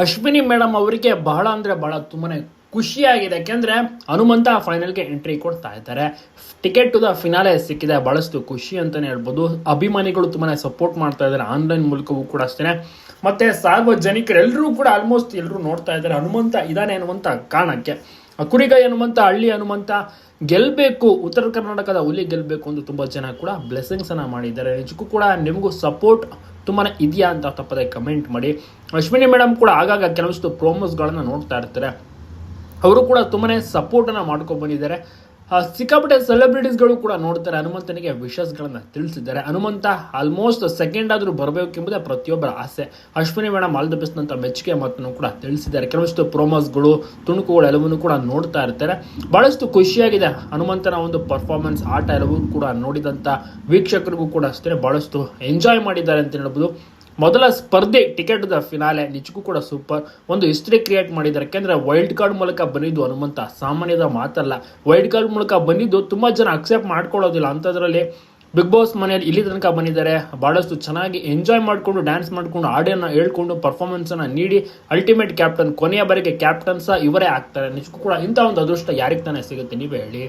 Ashwini madam ಅವರಿಗೆ ಬಹಳ ಅಂದರೆ ಬಹಳ ತುಂಬಾನೇ ಖುಷಿಯಾಗಿದೆ. ಯಾಕೆಂದ್ರೆ ಹನುಮಂತ ಫೈನಲ್ಗೆ ಎಂಟ್ರಿ ಕೊಡ್ತಾ ಇದ್ದಾರೆ. ಟಿಕೆಟ್ ಟು ದ ಫಿನಾಲೆ ಸಿಕ್ಕಿದೆ. ಬಹಳಷ್ಟು ಖುಷಿ ಅಂತಲೇ ಹೇಳ್ಬೋದು. ಅಭಿಮಾನಿಗಳು ತುಂಬಾನೇ ಸಪೋರ್ಟ್ ಮಾಡ್ತಾ ಇದ್ದಾರೆ. ಆನ್ಲೈನ್ ಮೂಲಕವೂ ಕೂಡ ಅಷ್ಟೇ ಮತ್ತೆ ಸಾರ್ವಜನಿಕರು ಎಲ್ಲರೂ ಕೂಡ ಆಲ್ಮೋಸ್ಟ್ ಎಲ್ಲರೂ ನೋಡ್ತಾ ಇದ್ದಾರೆ. ಹನುಮಂತ ಇದಾನೆ ಅನ್ನುವಂಥ ಕಾರಣಕ್ಕೆ ಕುರಿಗಾಯಿ ಹನುಮಂತ, ಹಳ್ಳಿ ಹನುಮಂತ ಗೆಲ್ಲಬೇಕು ಉತ್ತರ ಕರ್ನಾಟಕದ ಹುಲಿ ಗೆಲ್ಲಬೇಕು ಅಂತ ತುಂಬ ಜನ ಕೂಡ ಬ್ಲೆಸ್ಸಿಂಗ್ಸನ್ನು ಮಾಡಿದ್ದಾರೆ. ನಿಜಕ್ಕೂ ಕೂಡ ನಿಮಗೂ ಸಪೋರ್ಟ್ ತುಂಬಾ ಇದೆಯಾ ಅಂತ ತಪ್ಪದೆ ಕಮೆಂಟ್ ಮಾಡಿ. ಅಶ್ವಿನಿ ಮೇಡಮ್ ಕೂಡ ಆಗಾಗ ಕೆಲವಷ್ಟು ಪ್ರೋಮೋಸ್ಗಳನ್ನು ನೋಡ್ತಾ ಇರ್ತಾರೆ. ಅವರು ಕೂಡ ತುಂಬಾ ಸಪೋರ್ಟನ್ನು ಮಾಡ್ಕೊಂಡು ಬಂದಿದ್ದಾರೆ. ಸಿಕ್ಕಾಪಟ್ಟೆ ಸೆಲೆಬ್ರಿಟೀಸ್ಗಳು ಕೂಡ ನೋಡ್ತಾರೆ. ಹನುಮಂತನಿಗೆ ವಿಷಸ್ಗಳನ್ನು ತಿಳಿಸಿದ್ದಾರೆ. ಹನುಮಂತ ಆಲ್ಮೋಸ್ಟ್ ಸೆಕೆಂಡ್ ಆದರೂ ಬರಬೇಕೆಂಬುದೇ ಪ್ರತಿಯೊಬ್ಬರ ಆಸೆ. ಅಶ್ವಿನಿ ಮೇಡಮ್ ಆಲ್ ಮೆಚ್ಚುಗೆ ಮಾತನ್ನು ಕೂಡ ತಿಳಿಸಿದ್ದಾರೆ. ಕೆಲವಷ್ಟು ಪ್ರೋಮೋಸ್ಗಳು ತುಣುಕುಗಳು ಎಲ್ಲವನ್ನೂ ಕೂಡ ನೋಡ್ತಾ ಇರ್ತಾರೆ. ಬಹಳಷ್ಟು ಖುಷಿಯಾಗಿದೆ ಹನುಮಂತನ ಒಂದು ಪರ್ಫಾರ್ಮೆನ್ಸ್ ಆಟ ಎಲ್ಲವೂ ಕೂಡ ನೋಡಿದಂಥ ವೀಕ್ಷಕರಿಗೂ ಕೂಡ ಅಷ್ಟೇ ಬಹಳಷ್ಟು ಎಂಜಾಯ್ ಮಾಡಿದ್ದಾರೆ ಅಂತ ಹೇಳ್ಬೋದು. ಮೊದಲ ಸ್ಪರ್ಧೆ ಟಿಕೆಟ್ ದ ಫಿನಾಲೆ ನಿಜಕ್ಕೂ ಕೂಡ ಸೂಪರ್. ಒಂದು ಹಿಸ್ಟ್ರಿ ಕ್ರಿಯೇಟ್ ಮಾಡಿದ್ದಾರೆ. ಯಾಕೆಂದ್ರೆ ವೈಲ್ಡ್ ಕಾರ್ಡ್ ಮೂಲಕ ಬಂದಿದ್ದು ಹನುಮಂತ. ಸಾಮಾನ್ಯದ ಮಾತಲ್ಲ. ವೈಲ್ಡ್ ಕಾರ್ಡ್ ಮೂಲಕ ಬಂದಿದ್ದು ತುಂಬಾ ಜನ ಅಕ್ಸೆಪ್ಟ್ ಮಾಡ್ಕೊಳ್ಳೋದಿಲ್ಲ. ಅಂಥದ್ರಲ್ಲಿ ಬಿಗ್ ಬಾಸ್ ಮನೆಯಲ್ಲಿ ಇಲ್ಲಿ ತನಕ ಬಂದಿದ್ದಾರೆ. ಬಹಳಷ್ಟು ಚೆನ್ನಾಗಿ ಎಂಜಾಯ್ ಮಾಡಿಕೊಂಡು ಡ್ಯಾನ್ಸ್ ಮಾಡಿಕೊಂಡು, ಹಾಡನ್ನು ಹೇಳ್ಕೊಂಡು ಪರ್ಫಾರ್ಮೆನ್ಸ್ ಅನ್ನ ನೀಡಿ ಅಲ್ಟಿಮೇಟ್ ಕ್ಯಾಪ್ಟನ್ ಕೊನೆಯ ಬಾರಿಗೆ ಕ್ಯಾಪ್ಟನ್ ಸಹ ಇವರೇ ಆಗ್ತಾರೆ. ನಿಜಕ್ಕೂ ಕೂಡ ಇಂಥ ಒಂದು ಅದೃಷ್ಟ ಯಾರಿಗೆ ತಾನೇ ಸಿಗುತ್ತೆ? ನೀವೇ ಹೇಳಿ.